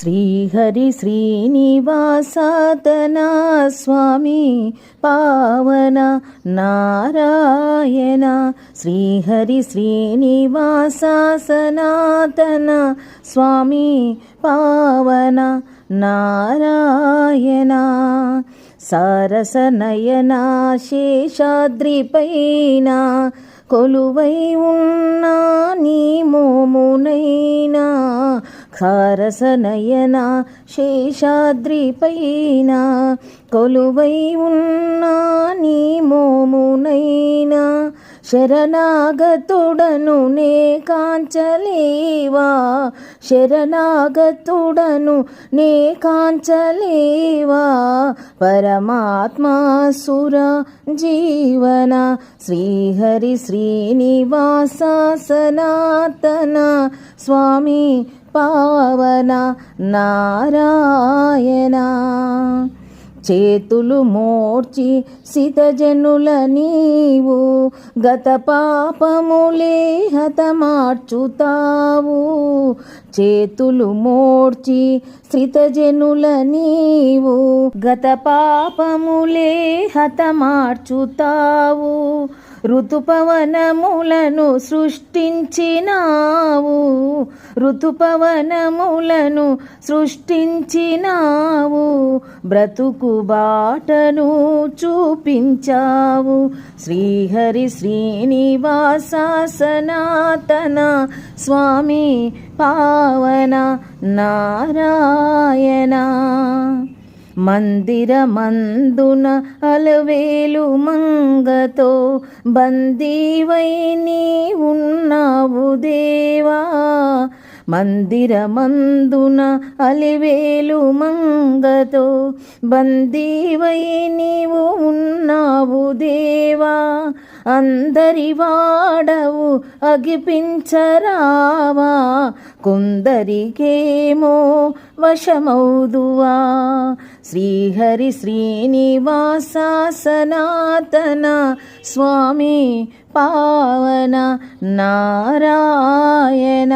శ్రీహరి శ్రీనివాసాతనా స్వామి పావన నారాయణ శ్రీహరి శ్రీనివాసాసనాతన స్వామి పావన నారాయణ. సారసనయనా శేషాద్రిపైన కొలువై ఉన్నా నీ మోమునైనా ఖారసనయన శేషాద్రిపైన కొలువై ఉన్నా నీ మోమునైనా శరణాగతుడను నే కాంచలేవా శరణాగతుడను నే కాంచలేవా పరమాత్మా సుర జీవన శ్రీహరి శ్రీనివాస సనాతన స్వామి పావన నారాయణ. చేతులు మోర్చి సితజనుల నీవు గత పాపములే హతమార్చుతావు. చేతులు మోర్చి సితజనుల నీవు గత పాపములే హతమార్చుతావు. ఋతుపవనములను సృష్టించినావు. ఋతుపవనములను సృష్టించినావు. బ్రతుకు బాటను చూపించావు. శ్రీహరి శ్రీనివాస సనాతన స్వామి పావన నారాయణ. మందిరమందున అలవేలు మంగతో బందీవై నీ ఉన్నావు దేవా. మందిరమందున అలివేలు మంగతో బందీవై నీవు ఉన్నావు దేవా. అందరి వాడవు అగిపించరావా. కొందరికేమో వశమౌదువా శ్రీహరి శ్రీనివాస సనాతన స్వామి पावन नारायण।